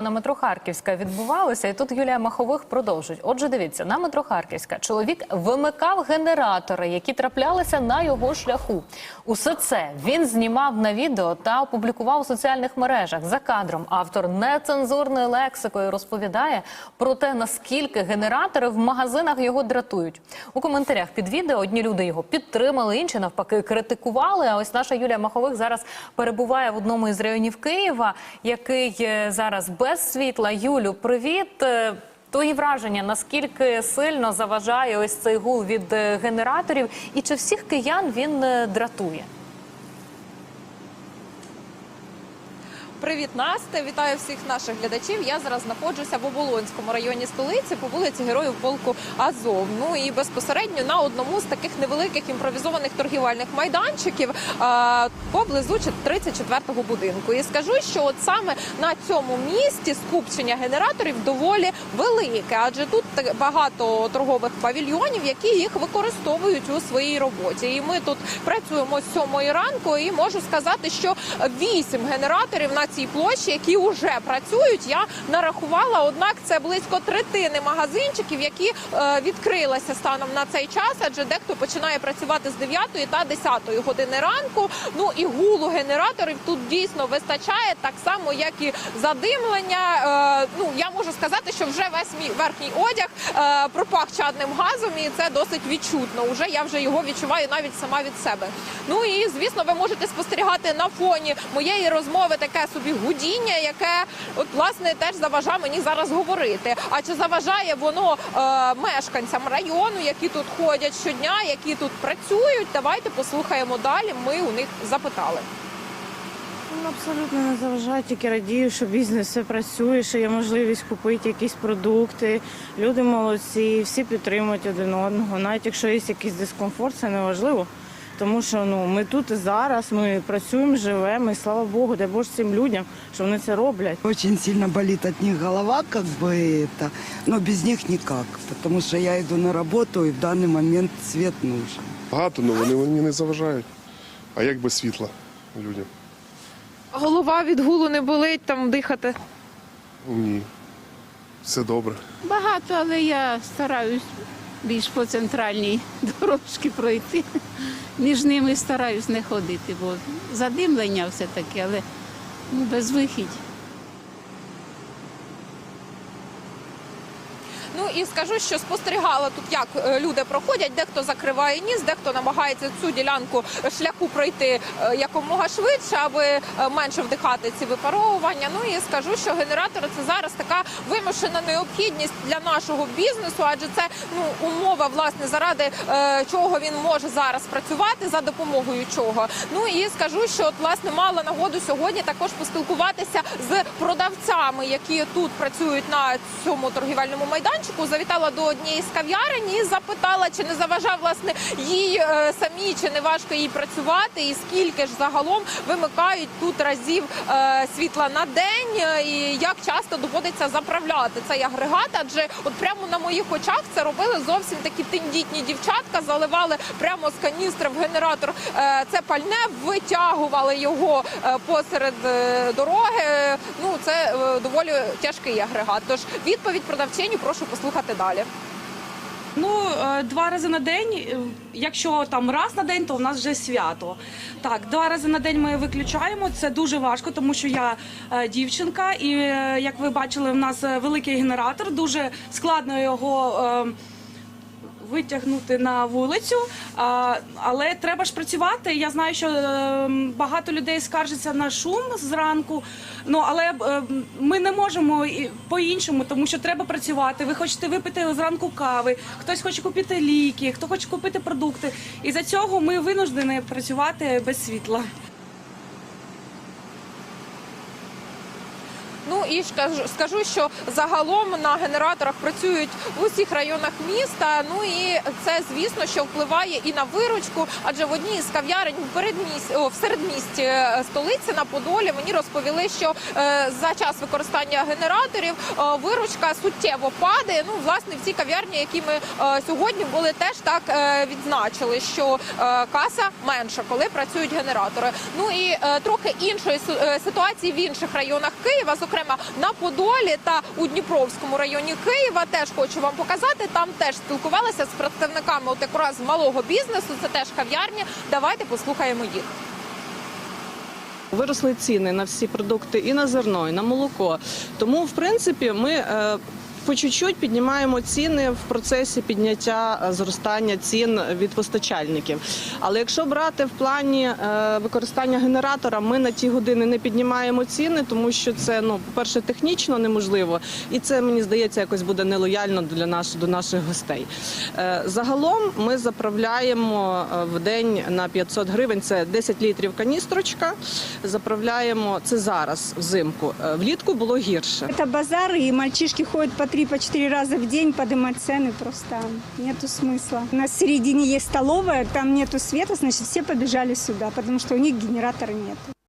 На метро Харківська відбувалося, і тут Юлія Махових продовжить. Отже, дивіться, на метро Харківська чоловік вимикав генератори, які траплялися на його шляху. Усе це він знімав на відео та опублікував у соціальних мережах. За кадром автор нецензурною лексикою розповідає про те, наскільки генератори в магазинах його дратують. У коментарях під відео одні люди його підтримали, інші навпаки критикували. А ось наша Юлія Махових зараз перебуває в одному із районів Києва, який е, зараз без світла. Юлю, привіт. Е, Твої враження, наскільки сильно заважає ось цей гул від е, генераторів, і чи всіх киян він е, дратує? Привіт, Настя! Вітаю всіх наших глядачів. Я зараз знаходжуся в Оболонському районі столиці по вулиці Героїв Полку Азов. Ну і безпосередньо на одному з таких невеликих імпровізованих торгівельних майданчиків а, поблизу 34-го будинку. І скажу, що от саме на цьому місці скупчення генераторів доволі велике, адже тут багато торгових павільйонів, які їх використовують у своїй роботі. І ми тут працюємо з 7 ранку, і можу сказати, що вісім генераторів на цій площі, які вже працюють, я нарахувала. Однак це близько третини магазинчиків, які е, відкрилися станом на цей час, адже дехто починає працювати з 9 та 10 години ранку. Ну і гулу генераторів тут дійсно вистачає, так само як і задимлення. Е, ну я можу сказати, що вже весь мій верхній одяг е, пропах чадним газом, і це досить відчутно. Уже я вже його відчуваю навіть сама від себе. Ну і звісно, ви можете спостерігати на фоні моєї розмови таке собі гудіння, яке от власне теж заважає мені зараз говорити. А чи заважає воно е, мешканцям району, які тут ходять щодня, які тут працюють? Давайте послухаємо далі. Ми у них запитали. Ну, Абсолютно не заважає, тільки радію, що бізнес все працює, що є можливість купити якісь продукти. Люди молодці, всі підтримують один одного. Навіть якщо є якийсь дискомфорт, це не важливо. Тому що ну ми тут і зараз, ми працюємо, живемо, і слава Богу, дай Боже цим людям, що вони це роблять. Очень сильно болит от них голова, как бы это, но без них никак, потому что я иду на работу и в данный момент свет нужен. Багато, але вони мені не заважають. А як без світла людям? Голова від гулу не болить там дихати. Ні. Все добре. Багато, але я стараюсь більш по центральній дорожці пройти. Між ними стараюсь не ходити, бо задимлення все таке, але ну, без вихідь. Ну і скажу, що спостерігала тут, як е, люди проходять. Дехто закриває ніс, дехто намагається цю ділянку шляху пройти е, якомога швидше, аби е, менше вдихати ці випаровування. Ну і скажу, що генератори це зараз така вимушена необхідність для нашого бізнесу, адже це ну умова, власне, заради чого він може зараз працювати, за допомогою чого. Ну і скажу, що от власне мала нагоду сьогодні також поспілкуватися з продавцями, які тут працюють на цьому торгівельному майданчику. Завітала до однієї з кав'ярень і запитала, чи не заважав власне їй е, самі, чи не важко їй працювати, і скільки ж загалом вимикають тут разів е, світла на день, е, і як часто доводиться заправляти цей агрегат. Адже от прямо на моїх очах це робили зовсім такі тендітні дівчатка, заливали прямо з каністри в генератор це пальне, витягували його посеред дороги. Ну це доволі тяжкий агрегат. Тож відповідь продавчині прошу послухати далі. Ну, е, два рази на день. е, Якщо там раз на день, то у нас вже свято. Так, два рази на день ми виключаємо. Це дуже важко, тому що я е, дівчинка, і як ви бачили, у нас великий генератор. Дуже складно його. Витягнути на вулицю, але треба ж працювати. Я знаю, що е, багато людей скаржаться на шум зранку. Ну але е, ми не можемо по-іншому, тому що треба працювати. Ви хочете випити зранку кави, хтось хоче купити ліки, хто хоче купити продукти. І за цього ми винуждені працювати без світла. Ну і скажу, що загалом на генераторах працюють в усіх районах міста. Ну і це звісно, що впливає і на виручку, адже в одній з кав'ярень в передмісті о, в середмісті е, столиці на Подолі мені розповіли, що е, за час використання генераторів е, виручка суттєво падає. Ну власне в цій кав'ярні, які ми е, сьогодні були, теж так е, відзначили, що е, каса менша, коли працюють генератори. Ну і е, трохи іншої е, ситуації в інших районах Києва, зокрема Харкова, на Подолі та у Дніпровському районі Києва. Теж хочу вам показати. Там теж спілкувалися з представниками от якраз малого бізнесу. Це теж кав'ярні. Давайте послухаємо їх. Виросли ціни на всі продукти і на зерно, і на молоко. Тому, в принципі, ми е, по чуть-чуть піднімаємо ціни в процесі підняття е, зростання цін від постачальників. Але якщо брати в плані е, використання генератора, ми на ті години не піднімаємо ціни, тому що це ну, по-перше, технічно неможливо, і це мені здається якось буде нелояльно для наш, до наших гостей. Е, Загалом ми заправляємо в день на 500 гривень. Це 10 літрів каністрочка. Заправляємо це зараз взимку. Влітку було гірше. Это базар, и мальчишки ходят по три, по четыре раза в день поднимать цены просто. Нету смысла. У нас в середине есть столовая, там нету света, значит, все побежали сюда, потому что у них генератора нету.